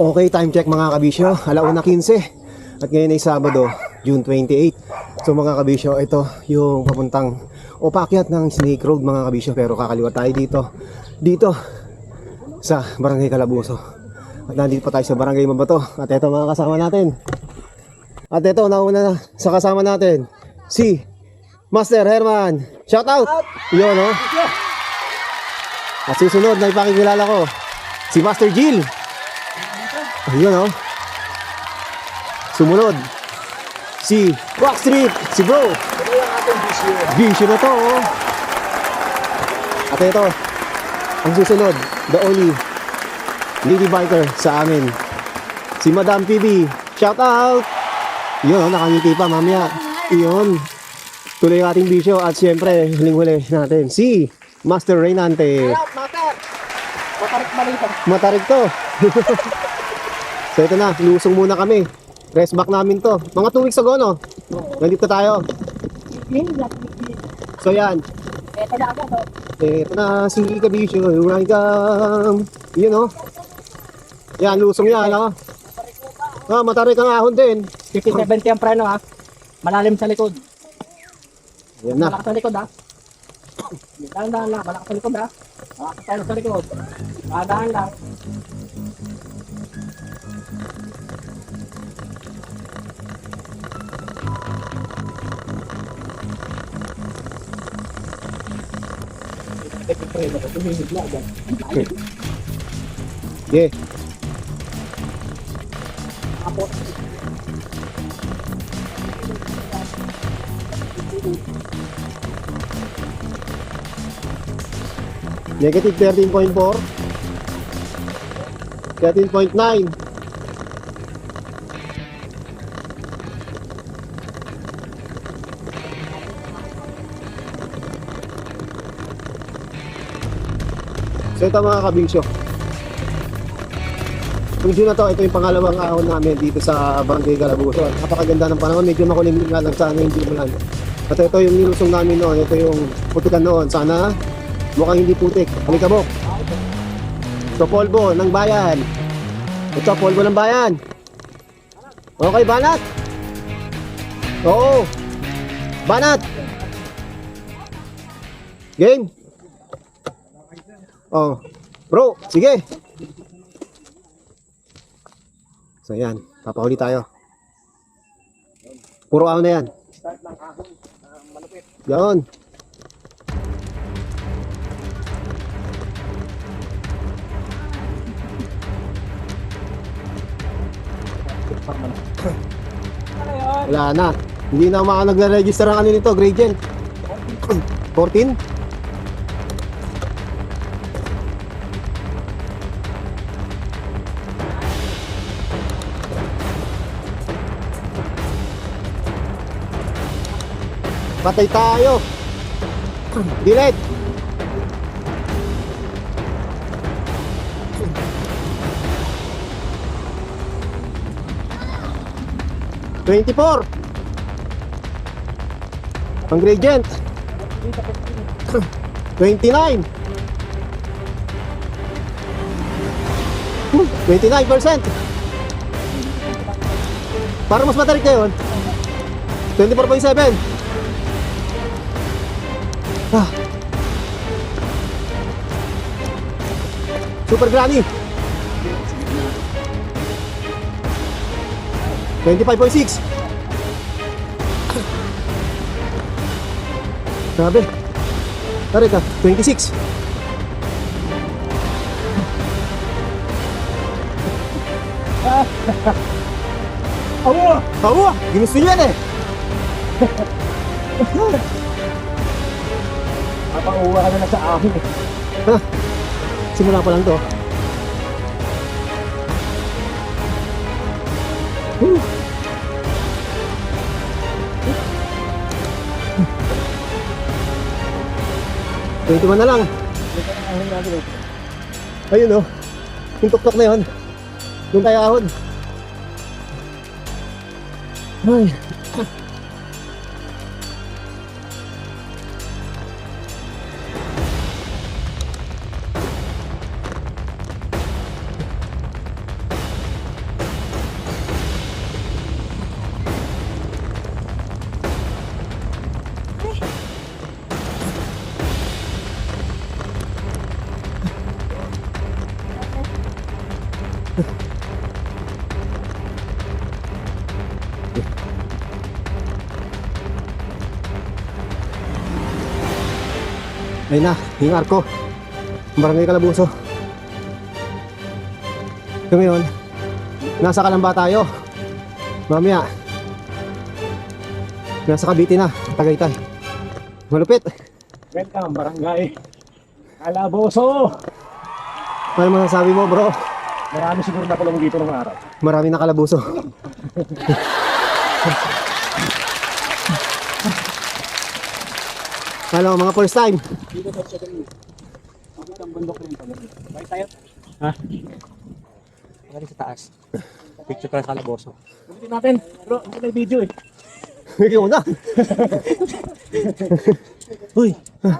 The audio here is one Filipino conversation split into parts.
Okay, time check mga kabisyo. Alauna 15. At ngayon ay Sabado, June 28. So mga kabisyo, ito yung papuntang o paakyat ng Snake Road mga kabisyo. Pero kakaliwa tayo dito. Dito sa Barangay Calabuso. At nandito pa tayo sa Barangay Mabato. At ito mga kasama natin. At ito, nauna na sa kasama natin. Si Master Herman. Shout out! Yun, no? At susunod na ipakikilala ko, si Master Jill. Ayun, oh. Sumunod, si Rock Street, si Bro. Vision na to, oh. At ito, ang susunod, the only lady biker sa amin, si Madam PB. Shout out! Yun, oh, nakangiti pa mamaya. Yun. Tuloy ang ating bisyo at siyempre, huling-huli natin, si Master Reynante. Matar! Matarik malito. Matarik to. so ito na, lusong muna kami. Rest back namin to. Mga 2 weeks ago, no? Nandito tayo. So yan, Ito na ako. oh. ito na si Kabisyo. Welcome. Yun, no? Yan, lusong yan, no? Ah, matarik ang ahon din. 50-70 ang preno ha. Malalim sa likod. Yan na. Malakas sa likod ha. Dahan-dahan lang. Malakas sa likod ha. Malakas sa likod. Dahan lang. Oke. Ye. Negative 13.4 13.9 So ito mga. Yung June na to, ito yung pangalawang ahon namin dito sa Barangay Galabuso. Napakaganda ng panahon, medyo makulimlim nga lang sana yung June At ito yung nilusong namin noon, ito yung putikan noon. Sana mukhang hindi putik. Halikabok. Ito polvo ng bayan. Ito polvo ng bayan. Okay, banat. Oo. Banat. Game. Oh. Bro, sige. So yan, papahuli tayo. Puro ahon na yan. Yan. Wala na. Hindi na mga nagre-register ang ano nito, gradient. 14? Patay tayo. Delete. Twenty-four. Ang gradient. Twenty-nine. Twenty-nine percent. Para mas matarik ngayon. 24.7. Ah. Super Granny. 25.6. Grabe. Tari ka, 26. Awo! Tawa, ginusto niya yan eh. Napang-uwa ka na lang sa akin eh. Ha? Simula pa lang to. Whew. Twenty one na lang. Ayun oh. Yung tuktok na yun. Doon tayo ahon. Ay. Ayun na, yung arko. Barangay Calabuso. So ngayon, nasa Kalamba tayo. Mamaya, nasa Cavite na, Tagaytay. Malupit. Welcome, barangay. Kalaboso! Ano masasabi mo bro? Marami siguro na kulong dito ng araw. Marami na kalabuso. Hello, mga first time. Dito sa Chagrin. Bakit ang bundok rin pala? Bakit tayo? Ha? Bakit sa taas? Picture ka sa kalaboso. Ulitin natin. Bro, hindi na video eh. Ikaw na. Uy,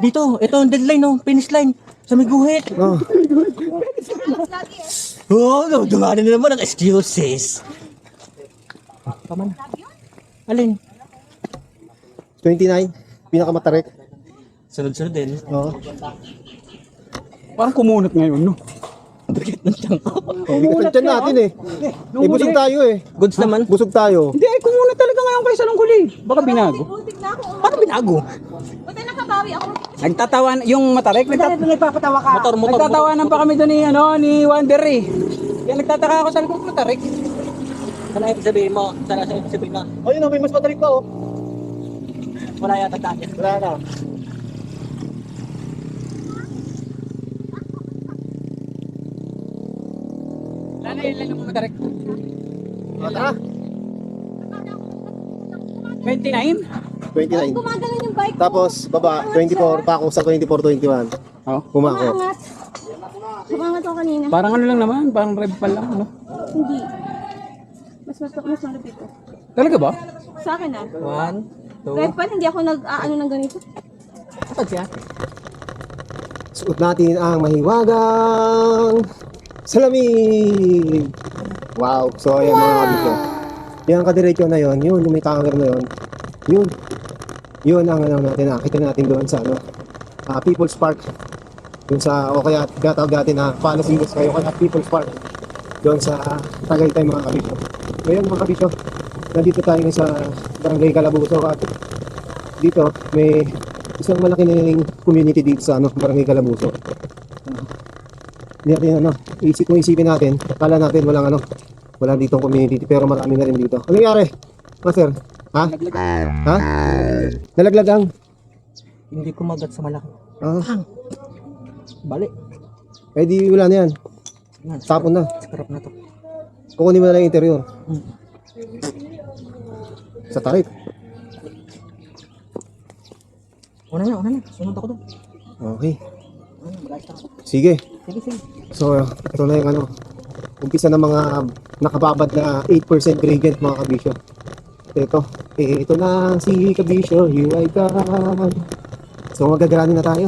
dito, ito ang deadline, no? Finish line. Sa may guhit. Oh, oh, dumanin na naman ang excuses. Tama na. Alin? 29. Pinakamatarik. Sunod-sunod din. Oo. Parang kumunot ngayon, no? Bakit ng tiyan ko? Tiyan natin eh. Eh, busog tayo eh. Goods naman. Busog tayo. Hindi, kumunot talaga ngayon kaysa nung huli. Baka binago. Buntik na ako. Paano binago? Buti nakabawi ako. Nagtatawan, yung matarek, nagtat nagpapatawa ka? Motor, motor, nagtatawanan pa kami doon ni, ano, ni Wonder eh. Kaya nagtataka ako sa kong matarek. Sana ibig sabihin mo? Sana sa ibig sabihin mo? Ayun oh, may mas matarik pa oh. Wala yata dati. Wala na. Sana yun lang yung matarek. Oh, tara. 29? 29. Gumagano yung bike Tapos, baba, 24, pa ako sa 24, 21. Oh. Pumako. Umangat. Umangat ako kanina. Parang ano lang naman, parang rev pa lang, ano? Hindi. Mas mas mas malapit ko. Talaga ba? Sa akin ah. One, two. Red pa, hindi ako nag aano ng ganito. Kapag siya? Suot natin ang mahiwagang salamin. Wow. So, ayan mga kabisyo. Yan kadiretso na yon, yun, yung may camera na yon. Yun. Yun ang ano natin, nakita natin doon sa ano, ah, People's Park. Yun sa, o kaya gatawag natin na Palas Ingles kayo, kaya People's Park. Doon sa Tagaytay mga kabisyo. Ngayon mga kabisyo, nandito tayo sa Barangay Calabuso at dito may isang malaki na community dito sa ano, Barangay Calabuso. Hindi natin ano, isip kung isipin natin, kala natin walang ano, wala dito community pero marami na rin dito. Ano nangyari? Master? Ha? Ha? Nalaglag ang? Hindi kumagat sa malaki. Ah, Bali. eh di wala na yan. Yan, Tapon na. Sarap na to. Kukunin mo na lang yung interior. Hmm. Sa tarik. Una na, una na. Sunod ako doon. Okay. Ano. Sige. Sige. So, ito na yung ano, umpisa ng mga nakababad na 8% gradient mga kabisyo. Ito, eh, ito na si kabisyo, you ay God. So, magagranin na tayo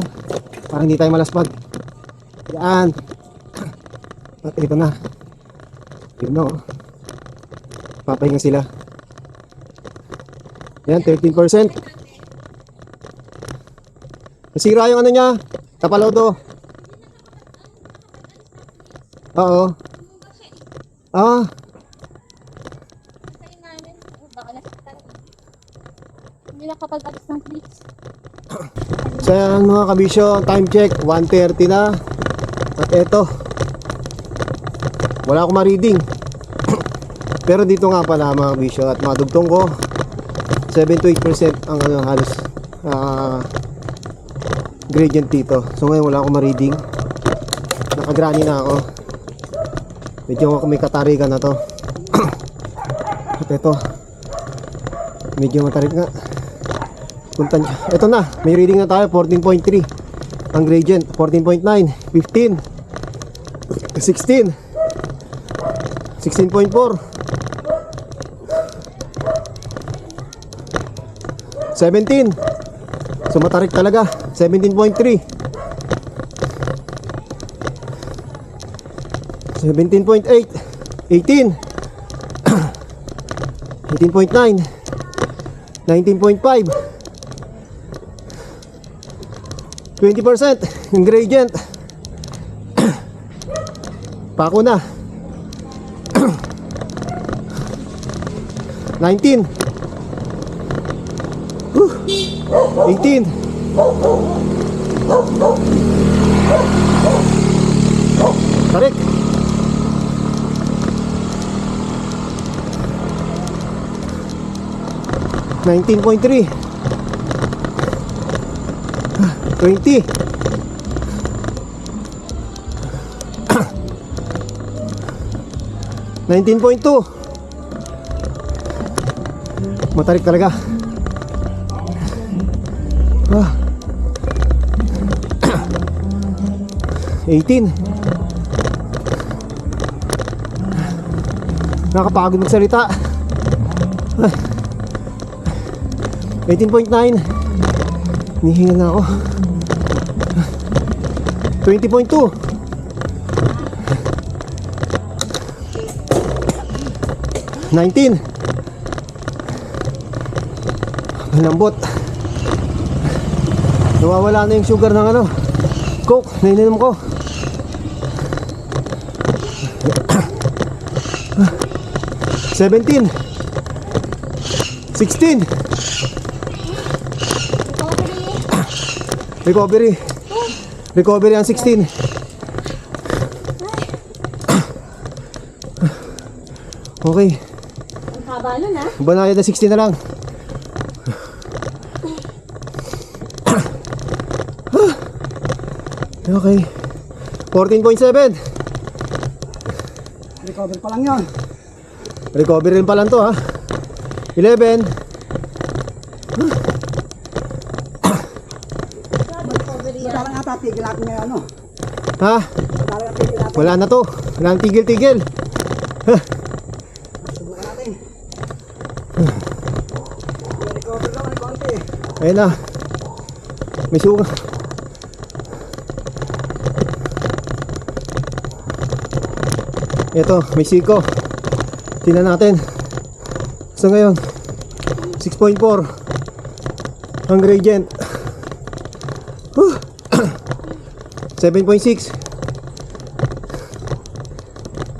para hindi tayo malaspag. Yan. At ito na. Yun na, oh. Papahinga sila. Yan, 13%. Nasira yung ano niya. Tapalaw to. Oo. Ah, Sa'yo namin. Baka nasaktan. Hindi nakapag-alis ng please. so yan mga kabisyo, time check, 1.30 na. At eto, wala akong ma-reading. Pero dito nga pala mga kabisyo at mga dugtong ko, 7 to 8% ang ano, halos ah, gradient dito. So ngayon wala akong ma-reading. Nakagrani na ako. Medyo may katarikan na to. At ito, medyo matarik nga. Punta niya. Ito na, may reading na tayo, 14.3. Ang gradient, 14.9, 15, 16, 16.4, 17. So matarik talaga, 17.3. 17.8 18 18.9 19.5 20% ingredient pako na. 19 Whew. 18 Correct 19.3 20 19.2 Matarik talaga. Ah. 18 Nakapagod magsalita. Ah. 18.9. Nihingal na ako. 20.2. Nineteen. Malambot. Nawawala na yung sugar ng ano. Coke, nainom ko. Seventeen. Sixteen. Recovery. Recovery ang 16. Okay. Ang haba nun ah. Banayad na 60 na lang. Okay. 14.7. Recover pa lang yun. Recovery rin pa lang to ha. 11. Parang ata tigil natin ngayon ano. Ha? Parang tigil natin. Wala na to. Wala nang tigil-tigil. Subukan natin. Recover lang ng konti. Ayun na. May suga. Ito, may siko. Tingnan natin. So ngayon, 6.4 ang gradient. Whew. 7.6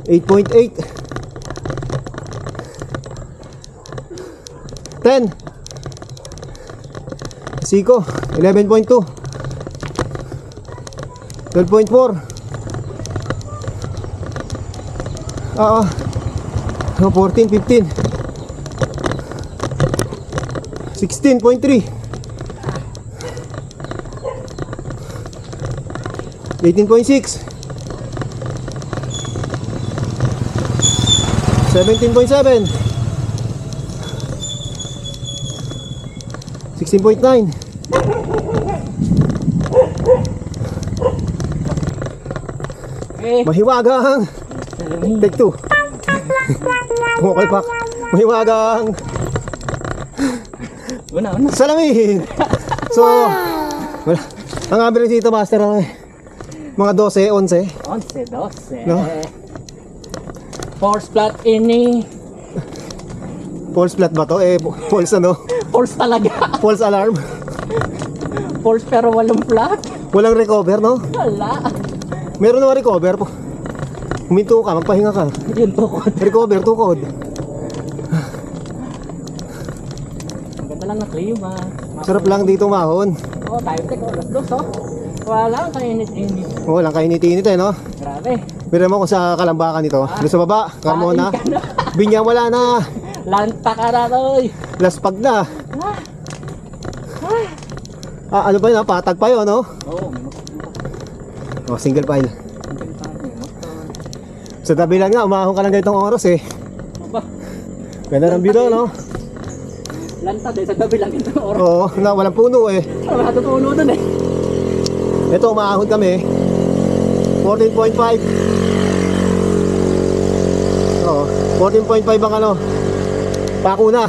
8.8 10 Siko, 11.2 12.4 Oo oh, 14, 15 16.3 18.6 17.7 16.9 Eh, Mahiwagang. Take two. Okay pak Mahiwagang. Una, una. Salamin. So wala. Ang average dito master ang mga 12, 11 11, 12. No? Force flat ini. False flat ba to? Eh, false ano? Force talaga. False alarm Force pero walang flat. Walang recover no? Wala. Meron naman recover po Huminto ka, magpahinga ka Yun tukod. Recover, tukod Ang ganda lang ng klima. Sarap lang dito mahon Oh, tayo tek, oras dos, oh. Wala kainit-init. Oh, walang kainit-init eh no? Grabe. Mira mo kung sa kalambakan ito Doon sa baba, Carmona ka na. Binyang wala na Lanta ka na, toy. Laspag na Ah, ano pa yun ha? Patag pa yun no? Oo, Oh, single file Sa tabi lang nga, umahon ka lang ganitong oras eh Aba, Ganda ng video no? lanta din sa gabi lang ito. Oras. Oo, na walang puno eh Wala tutulo dun eh. Ito, umahon kami. 14.5 Oo, 14.5 ang ano Pako na.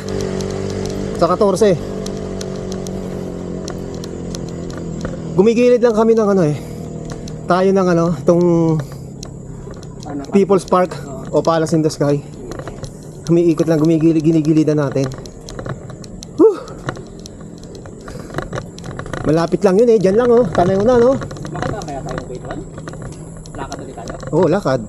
Sa 14 Gumigilid lang kami ng ano eh. Tayo ng ano Itong Ano, People's Park o Palace in the Sky. Umiikot lang, gumigilid, ginigilidan natin Malapit lang yun eh, dyan lang oh, tanaw na no Bakit ba kaya tayo wait one? Lakad ulit tayo? Oo, lakad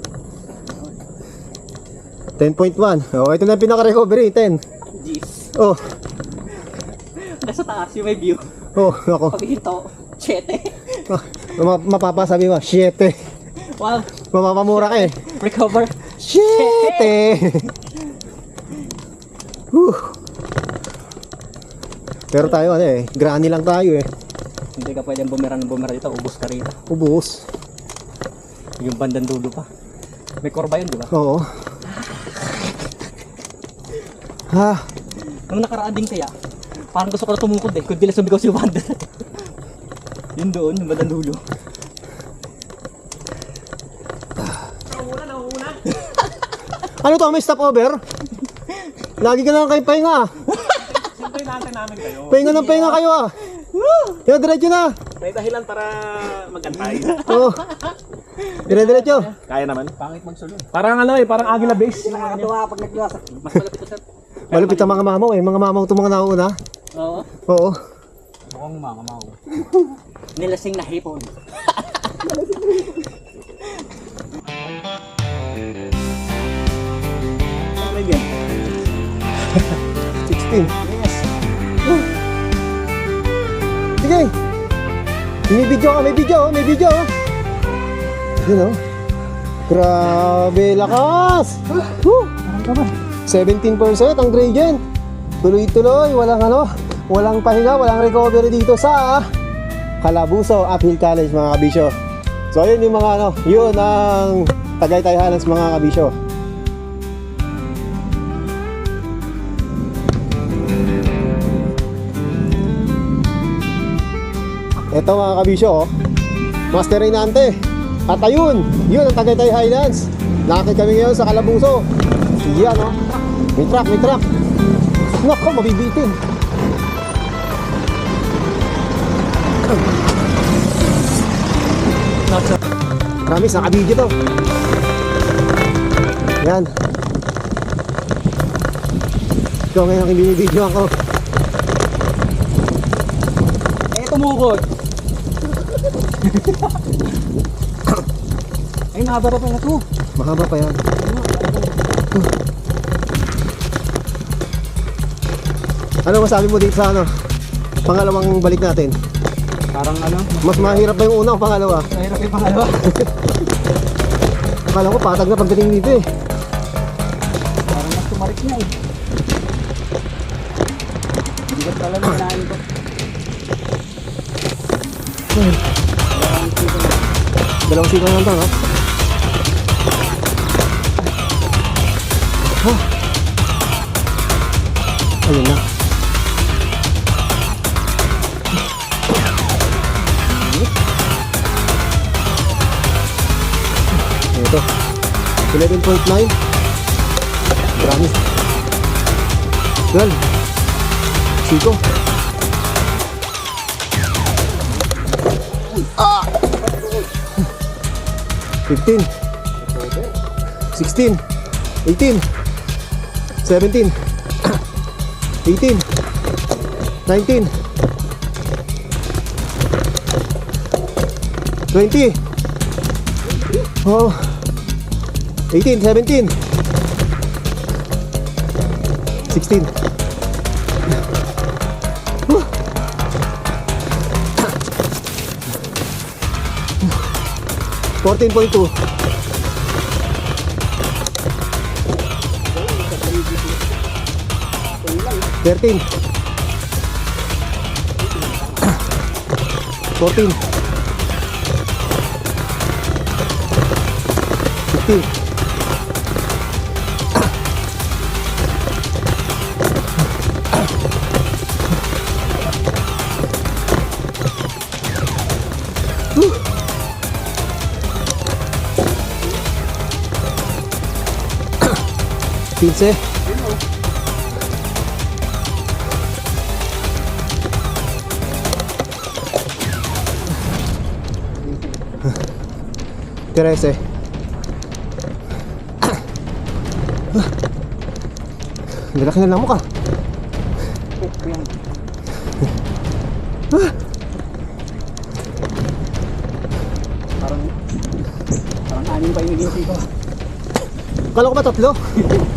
10.1 Oh, ito na yung pinaka-recovery, 10 Oh, Nasa taas yung may view. oh, ako. Pag hinto, chete. Ah, ma- mapapasabi mo, shit eh. Wow, Mapapamura ka eh. recover. Shit eh. Whew. Pero tayo ano eh, granny lang tayo eh. Hindi ka pwedeng bumira ng bumira dito, ubos ka rito. Ubus. Yung bandang dulo pa. May korba yun, di ba? Oo. Ha, Nung nakaraan din kaya, parang gusto ko na tumungkod eh. Kundi lang sumigaw si Wanda. yun doon, yung bandang dulo. ano to, may stopover? Lagi ka na kayo pahinga ah. Siyempre, inaantay namin kayo. Pahinga ng pahinga kayo ah. Kaya diretso na. May dahilan para magantay. Oo. Dire-diretso. Kaya naman. Pangit magsulod. Parang ano eh, parang Agila Base. Nakakatuwa pag nagluwasa. Mas malapit ko sir. Malupit ang mga mamaw eh. Mga mamaw itong mga nauna. Oo. Oo. Mukhang mga mau. Nilasing na hipon. 16. Yes. Sige. May video ka, may video, may video. Yun oh. Grabe, lakas. Woo. 17% ang gradient. Tuloy-tuloy, walang ano, walang pahinga, walang recovery dito sa Calabuso Uphill College mga kabisyo. So yun yung mga ano, yun ang Tagaytay Highlands mga kabisyo. Ito mga kabisyo, oh. Master Reynante. At ayun, yun ang Tagaytay Highlands. Nakakit kami ngayon sa Calabuso. Yan, oh. May truck, may truck. Nako, mabibitin. Promise, nakabidyo to. Yan. Ikaw ngayon ang binibidyo ako. Eh, tumukod. Ay, mahaba pa pala to. Mahaba pa yan. Ano masabi mo dito sa ano? Pangalawang balik natin. Parang ano, Mas mahirap ba yung una o pangalawa? mahirap yung pangalawa. Akala ko patag na pagdating dito eh. Dalawang siko lang to, no? Huh. Ayun na. Ito. 11.9. Marami. 12. Siko. 15 16 18 17 18 19 20 oh. 18 17 16 14.2 13 14 15 Fourteen. Fifteen. Quince. Trece. Nilaki na lang mo ka. Parang, parang anim pa yung ginisi ko. Kala ko ba tatlo?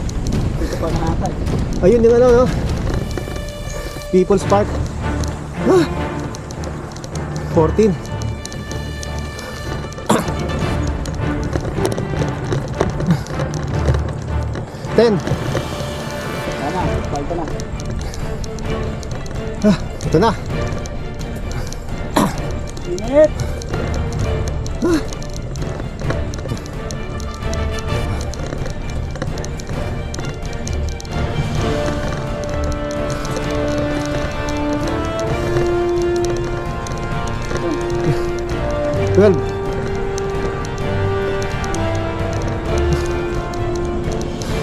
Ayun yung ano, no? People's Park. Ah! 14. Ten. Balik ka na. Ah, ito na. Init!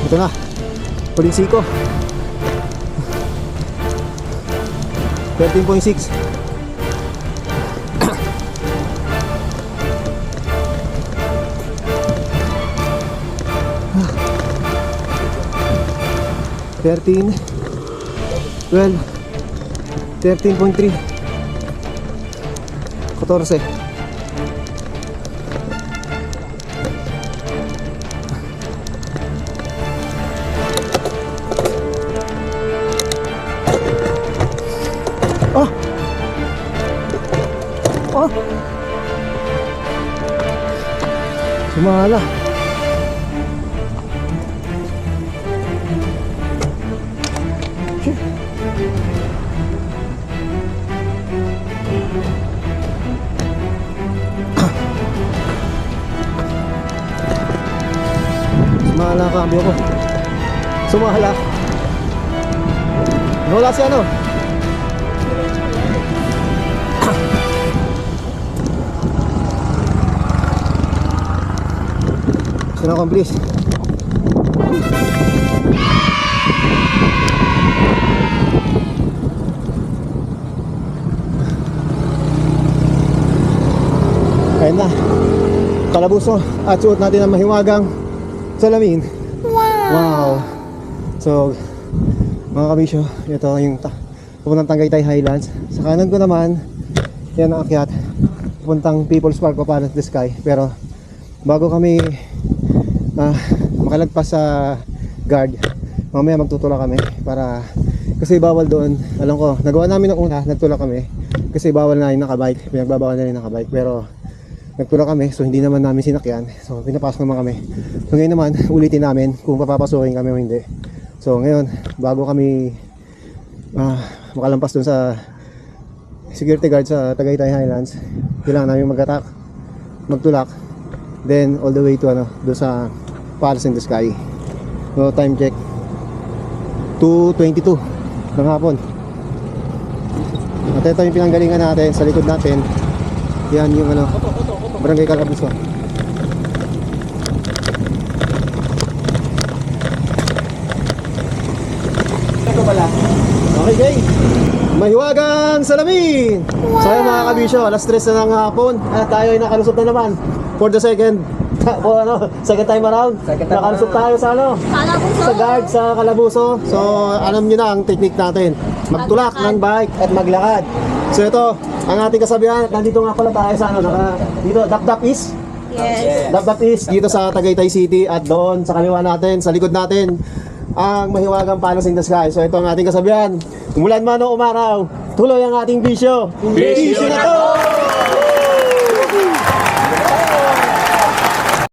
Ito na. Huling siko. 13.6 13 12 13.3 14 Sumala. Shit. Sumala ang cambio ko. Sumala. Wala si ano? Mission accomplished. Ayun na. Kalabuso. At suot natin ang mahiwagang salamin. Wow! Wow! So, mga kabisyo, ito yung ta pupuntang Tagaytay Highlands. Sa kanan ko naman, yan ang akyat. Pupuntang People's Park of Palas the Sky. Pero, bago kami ah, makalagpas sa guard. Mamaya magtutula kami para kasi bawal doon alam ko nagawa namin ng una nagtula kami. Kasi bawal na yung nakabike pinagbabawal na yung nakabike pero nagtula kami so hindi naman namin sinakyan. So pinapasok naman kami. So ngayon naman ulitin namin kung papapasukin kami o hindi. So ngayon bago kami ah, makalampas doon sa security guard sa Tagaytay Highlands kailangan namin mag-attack magtulak then all the way to ano do sa Palace in the Sky. No time check. 2.22 ng hapon. At ito yung pinanggalingan natin sa likod natin. Yan yung ano barangay Calabuso okay gang mahiwagang salamin! Wow. so ayun mga kabisyo alas 3 na ng hapon. At tayo ay nakalusot na naman. For the second for ano, second time around Second time nakalusot tayo sa ano Kala ko sa guard sa Kalabuso. So, alam niyo na ang technique natin. Magtulak ng bike at maglakad. So, ito, ang ating kasabihan. Nandito nga pala tayo sa ano, naka, dito, Dapdap is. Yes. Dapdap is dito sa Tagaytay City at doon sa kaliwa natin, sa likod natin, ang mahiwagang palos in the sky. So, ito ang ating kasabihan. Umulan man o umaraw, tuloy ang ating bisyo. Bisyo na to!